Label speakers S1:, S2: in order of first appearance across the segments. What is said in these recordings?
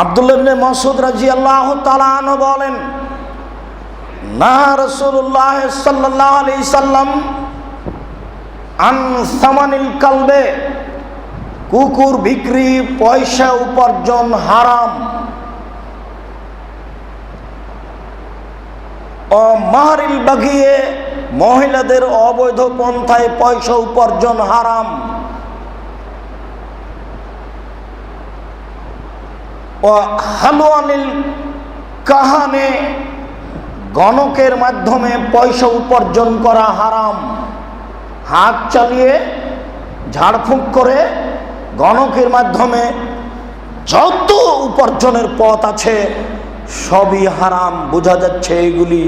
S1: আবদুল্লাহ মসুদ রাজি আল্লাহ তালান বলেন, না রসুল্লাহ সাল্লাহ আলি আন সামানিল কালবে, কুকুর বিক্রি, পয়সা উপার্জন হারাম। ও বাগিয়ে মহিলাদের অবৈধ পন্থায় পয়সা উপার্জন হারাম। ও হালুয়ানিল কাহানে গণকের মাধ্যমে পয়সা উপার্জন করা হারাম। হাত চালিয়ে, ঝাড়ফুঁক করে গণকের মাধ্যমে যত উপার্জনের পথ আছে, সবই হারাম। বোঝা যাচ্ছে এইগুলি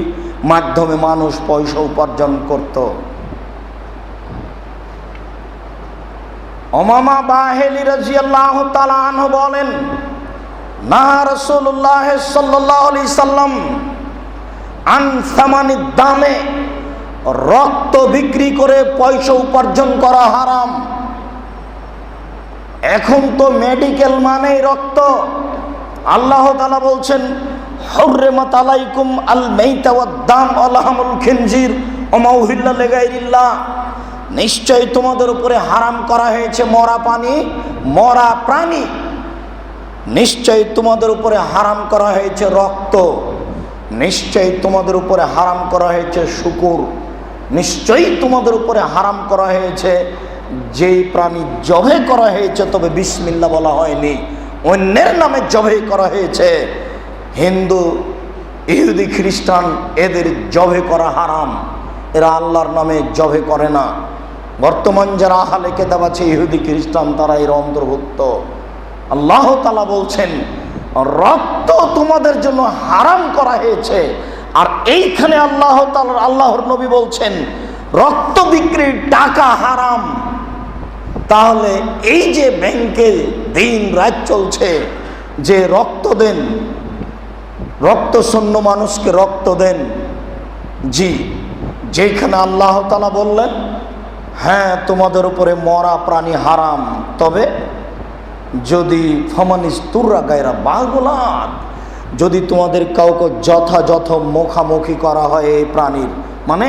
S1: মাধ্যমে মানুষ পয়সা উপার্জন করত। অমামা বাহেলি রাজিয়াল্লাহ বলেন না দামে রক্ত বিক্রি করে পয়সা উপার্জন করা হারাম। এখন তো মেডিকেল মানেই রক্ত। আল্লাহ তালা বলছেন আলাইকুম আল অমাউহিল্লা নিশ্চয় তোমাদের উপরে হারাম করা হয়েছে মরা পানি, মরা প্রাণী। নিশ্চয় তোমাদের উপরে হারাম করা হয়েছে রক্ত। নিশ্চয়ই তোমাদের উপরে হারাম করা হয়েছে শুকুর। নিশ্চয়ই তোমাদের উপরে হারাম করা হয়েছে যেই প্রাণী জবে করা হয়েছে, তবে বিসমিল্লা বলা হয়নি। অন্যের নামে জবে করা হয়েছে। হিন্দু, ইহুদি, খ্রিস্টান, এদের জবে করা হারাম। এরা আল্লাহর নামে জবে করে না। বর্তমান যারা আহালে কেতাব আছে, ইহুদি, খ্রিস্টান, তারা এর অন্তর্ভুক্ত। আল্লাহ তালা বলছেন, রক্ত তোমাদের জন্য হারাম করা হয়েছে। আর এইখানে আল্লাহ তালার আল্লাহর নবী বলছেন, রক্ত বিক্রির টাকা হারাম। তাহলে এই যে ব্যাংকে দিন রাত চলছে, যে রক্ত দেন রক্ত শূন্য মানুষকে রক্ত দেন, জি, যেখানে আল্লাহ তালা বললেন হ্যাঁ তোমাদের উপরে মরা প্রাণী হারাম। তবে যদি ফমানিস তুর্রা গায়রা বাগলাত যদি তোমাদের কাউকে যথাযথ মুখামুখি করা হয় এই প্রাণীর মানে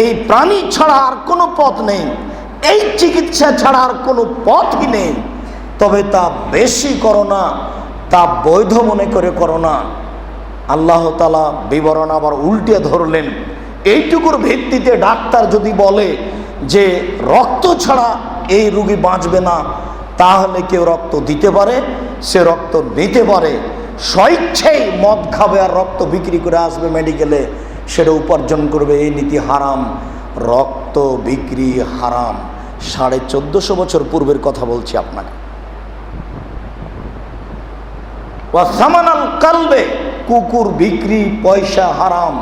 S1: এই প্রাণী ছাড়া আর কোনো পথ নেই, এই চিকিৎসা ছাড়া আর কোনো পথই নেই, তবে তা বেশি করো না, তা বৈধ মনে করে করো না। আল্লাহ তালা বিবরণ আবার উল্টে ধরলেন। এইটুকুর ভিত্তিতে ডাক্তার যদি বলে যে রক্ত ছাড়া এই রুগী বাঁচবে না তাহলে কেউ রক্ত দিতে পারে, সে রক্ত নিতে পারে। স্বইচ্ছেই মদ খাবে আর রক্ত বিক্রি করে আসবে মেডিকেলে, সেটা উপার্জন করবে, এই নীতি হারাম। রক্ত বিক্রি হারাম। সাড়ে চোদ্দশো বছর পূর্বের কথা বলছি আপনাকে। কুকুর বিক্রি পয়সা হারাম।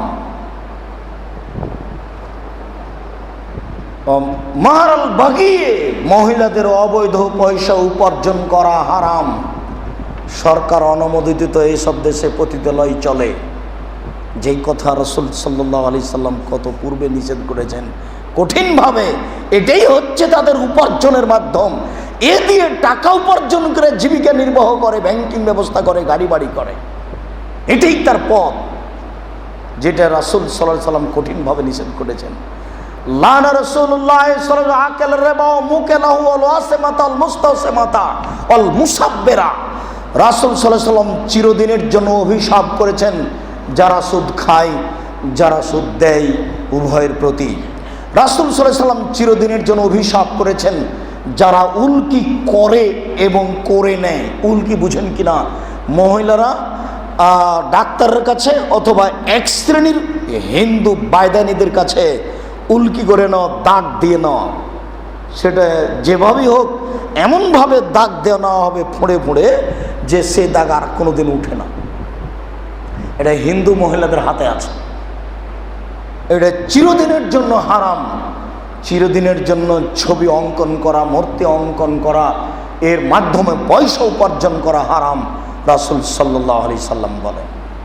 S1: মারাল বাগিয়ে মহিলাদের অবৈধ পয়সা উপার্জন করা হারাম। সরকার অনুমোদিত এইসব দেশে পতিতালয় চলে। যেই কথা রসুল সাল্লাহ আলি সাল্লাম কত পূর্বে নিষেধ করেছেন, কঠিনভাবে এটাই হচ্ছে তাদের উপার্জনের মাধ্যম। এ দিয়ে টাকা উপার্জন করে জীবিকা নির্বাহ করে ব্যাংকিং ব্যবস্থা করে গাড়ি বাড়ি করে। এটাই তার পথ। যেটা রাসুল সাল্লাহ সাল্লাম কঠিনভাবে নিষেধ করেছেন। লানা আল চিরদিনের জন্য অভিশাপ করেছেন, যারা সুদ খায়, যারা সুদ দেয়, উভয়ের প্রতি। রাসূল সাল্লাম চিরদিনের জন্য অভিশাপ করেছেন, যারা উল্কি করে এবং করে নেয়। উল্কি বুঝেন কিনা মহিলারা ডাক্তারের কাছে অথবা এক শ্রেণির হিন্দু বায়দানিদের কাছে উল্কি করে নাও, দাগ দিয়ে নাও। সেটা যেভাবেই হোক, এমনভাবে দাগ দেওয়া নেওয়া হবে, ফুঁড়ে ফুঁড়ে, যে সে দাগ আর কোনো দিন উঠে না। এটা হিন্দু মহিলাদের হাতে আছে। এটা চিরদিনের জন্য হারাম। চিরদিনের জন্য ছবি অঙ্কন করা, মূর্তি অঙ্কন করা, এর মাধ্যমে পয়সা উপার্জন করা হারাম, রাসুল সাল্লাহ আলি সাল্লাম বলেন।